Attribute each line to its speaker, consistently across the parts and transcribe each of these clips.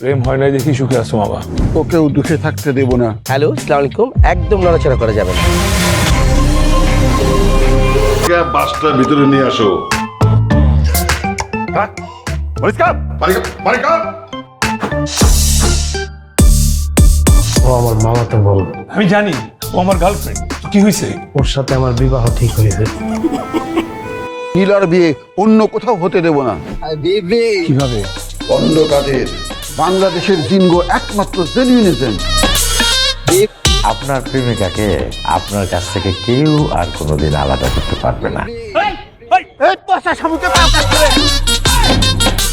Speaker 1: প্রেম হয় নাই দেখি সুখে আছো মামা
Speaker 2: ওকেও দুঃখে থাকতে দেব না।
Speaker 3: হ্যালো সালাম আলাইকুম। একদম নড়াচড়া করা যাবে না।
Speaker 4: বাসটা ভিতরে নিয়ে আসো? পরিষ্কার? পরিষ্কার
Speaker 5: ও আমার মামা তো বল।
Speaker 1: আমি জানি ও আমার গার্লফ্রেন্ড কি হয়েছে
Speaker 5: ওর সাথে আমার বিবাহ ঠিক হয়েছে
Speaker 2: নীলার বিয়ে অন্য কোথাও হতে দেব না।
Speaker 1: কীভাবে?
Speaker 2: অন্য কাদের বাংলাদেশের জিনগো একমাত্র জেনুইনিজম
Speaker 6: আপনার প্রেমিকাকে আপনার কাছ থেকে কেউ আর কোনোদিন আলাদা করতে পারবে না।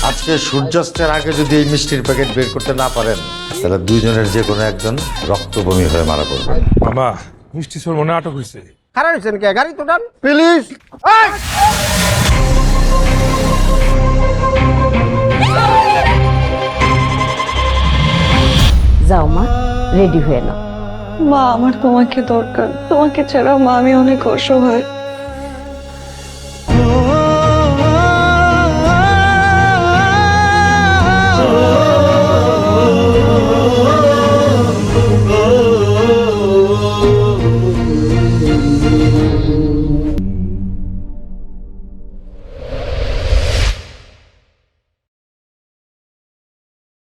Speaker 6: আজকে সূর্যাস্তের আগে যদি এই মিষ্টির প্যাকেট বের করতে না পারেন তাহলে দুইজনের যে কোনো একজন রক্তবমি হয়ে মারা পড়বে।
Speaker 1: মামা মিষ্টি সোর মনে আটক হয়েছে
Speaker 3: খারাপ হয়েছেন কে? গাড়ি তো ডান
Speaker 2: প্লিজ
Speaker 7: যাও, মা। রেডি হয়ে নাও।
Speaker 8: মা, আমার তোমাকে দরকার। তোমাকে ছাড়া মা, আমি অনেক অসহায়।